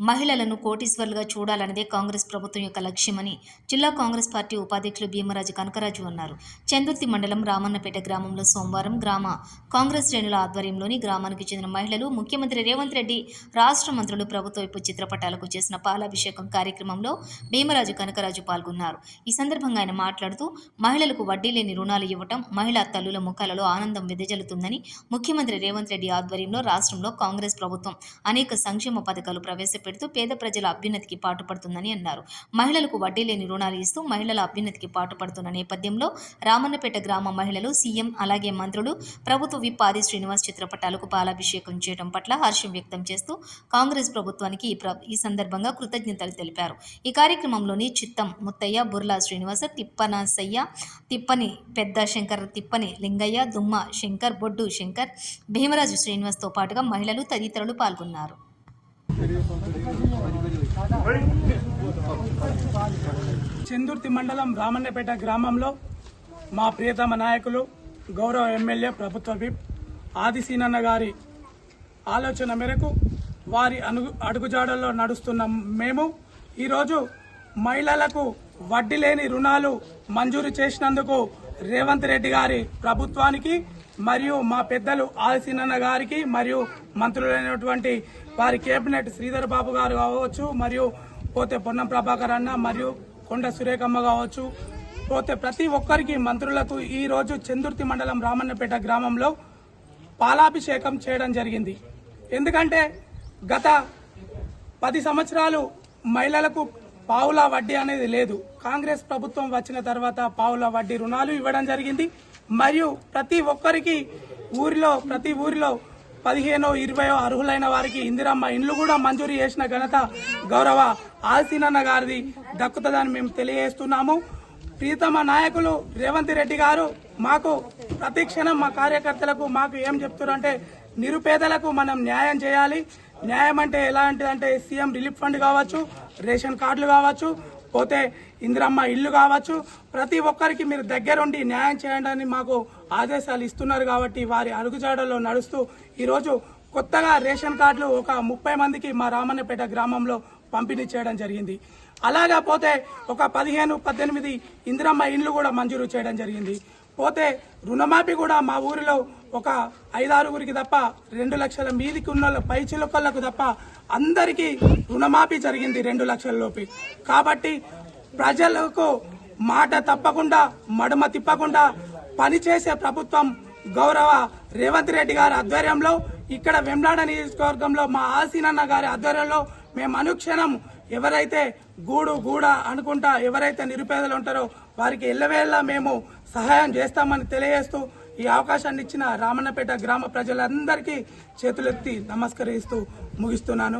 మహిళలను కోటీశ్వర్లుగా చూడాలన్నదే కాంగ్రెస్ ప్రభుత్వం యొక్క లక్ష్యమని జిల్లా కాంగ్రెస్ పార్టీ ఉపాధ్యక్షులు భీమరాజు కనకరాజు అన్నారు. చందుర్తి మండలం రామన్నపేట గ్రామంలో సోమవారం గ్రామ కాంగ్రెస్ శ్రేణుల ఆధ్వర్యంలోని గ్రామానికి చెందిన మహిళలు ముఖ్యమంత్రి రేవంత్ రెడ్డి రాష్ట్ర మంత్రులు ప్రభుత్వ వైపు చిత్రపటాలకు చేసిన పాలాభిషేకం కార్యక్రమంలో భీమరాజు కనకరాజు పాల్గొన్నారు. ఈ సందర్భంగా ఆయన మాట్లాడుతూ మహిళలకు వడ్డీ లేని రుణాలు ఇవ్వటం మహిళా తల్లుల ముఖాలలో ఆనందం వెదజల్లుతుందని ముఖ్యమంత్రి రేవంత్ రెడ్డి ఆధ్వర్యంలో రాష్ట్రంలో కాంగ్రెస్ ప్రభుత్వం అనేక సంక్షేమ పథకాలు పెడుతూ పేద ప్రజల అభ్యున్నతికి పాటుపడుతుందని అన్నారు. మహిళలకు వడ్డీ లేని రుణాలు ఇస్తూ మహిళల అభ్యున్నతికి పాటుపడుతున్న నేపథ్యంలో రామన్నపేట గ్రామ మహిళలు సీఎం అలాగే మంత్రులు ప్రభుత్వ విప్ ఆది శ్రీనివాస్ చిత్రపటాలకు పాలాభిషేకం చేయడం పట్ల హర్షం వ్యక్తం చేస్తూ కాంగ్రెస్ ప్రభుత్వానికి ఈ ఈ సందర్భంగా కృతజ్ఞతలు తెలిపారు. ఈ కార్యక్రమంలోని చిత్తం ముత్తయ్య బుర్లా శ్రీనివాస తిప్పనసయ్య తిప్పని పెద్ద శంకర్ తిప్పని లింగయ్య దుమ్మ శంకర్ బొడ్డు శంకర్ భీమరాజు శ్రీనివాస్తో పాటుగా మహిళలు తదితరులు పాల్గొన్నారు. చందుర్తి మండలం రామన్నపేట గ్రామంలో మా ప్రియతమ నాయకులు గౌరవ ఎమ్మెల్యే ప్రభుత్వ విప్ ఆదిసీనన్న గారి ఆలోచన మేరకు వారి అడుగు అడుగుజాడల్లో నడుస్తున్న మేము ఈరోజు మహిళలకు వడ్డీ లేని రుణాలు మంజూరు చేసినందుకు రేవంత్ రెడ్డి గారి ప్రభుత్వానికి మరియు మా పెద్దలు ఆదిసీనన్న గారికి మరియు మంత్రులైనటువంటి వారి కేబినెట్ శ్రీధర్ బాబు గారు కావచ్చు మరియు పోతే పొన్నం ప్రభాకర్ అన్న మరియు కొండ సురేఖమ్మ కావచ్చు. పోతే ప్రతి ఒక్కరికి మంత్రులకు ఈరోజు చందుర్తి మండలం రామన్నపేట గ్రామంలో పాలాభిషేకం చేయడం జరిగింది. ఎందుకంటే గత పది సంవత్సరాలు మహిళలకు పావుల వడ్డీ అనేది లేదు. కాంగ్రెస్ ప్రభుత్వం వచ్చిన తర్వాత పావుల వడ్డీ రుణాలు ఇవ్వడం జరిగింది. మరియు ప్రతి ఒక్కరికి ఊరిలో ప్రతి ఊరిలో పదిహేనో ఇరవయో అర్హులైన వారికి ఇందిరమ్మ ఇండ్లు కూడా మంజూరు చేసిన ఘనత గౌరవ ఆల్సీనన్న గారిది దక్కుతుందని మేము తెలియజేస్తున్నాము. ప్రీతమ నాయకులు రేవంత్ రెడ్డి గారు మాకు ప్రతి క్షణం మా కార్యకర్తలకు మాకు ఏం చెప్తున్నారంటే నిరుపేదలకు మనం న్యాయం చేయాలి. న్యాయం అంటే ఎలాంటిదంటే సీఎం రిలీఫ్ ఫండ్ కావచ్చు రేషన్ కార్డులు కావచ్చు పోతే ఇందిరమ్మ ఇల్లు కావచ్చు. ప్రతి ఒక్కరికి మీరు దగ్గరుండి న్యాయం చేయండి అని మాకు ఆదేశాలు ఇస్తున్నారు కాబట్టి వారి అడుగుజాడల్లో నడుస్తూ ఈరోజు కొత్తగా రేషన్ కార్డులు ఒక ముప్పై మందికి మా రామన్నపేట గ్రామంలో పంపిణీ చేయడం జరిగింది. అలాగా పోతే ఒక పదిహేను పద్దెనిమిది ఇందిరమ్మ ఇండ్లు కూడా మంజూరు చేయడం జరిగింది. పోతే రుణమాఫీ కూడా మా ఊరిలో ఒక ఐదారుగురికి తప్ప రెండు లక్షల మీదికి ఉన్న పై చిలుకలకు తప్ప అందరికీ రుణమాఫీ జరిగింది రెండు లక్షల కాబట్టి ప్రజలకు మాట తప్పకుండా మడమ తిప్పకుండా పనిచేసే ప్రభుత్వం గౌరవ రేవంత్ రెడ్డి గారి ఆధ్వర్యంలో ఇక్కడ వెమ్లాడ నియోజకవర్గంలో మా ఆసీనన్న గారి ఆధ్వర్యంలో మేము అనుక్షణం ఎవరైతే గూడు గూడ అనుకుంటా ఎవరైతే నిరుపేదలు ఉంటారో వారికి ఎల్లవేళ మేము సహాయం చేస్తామని తెలియజేస్తూ ఈ అవకాశాన్ని ఇచ్చిన రామన్నపేట గ్రామ ప్రజలందరికీ చేతులెత్తి నమస్కరిస్తూ ముగిస్తున్నాను.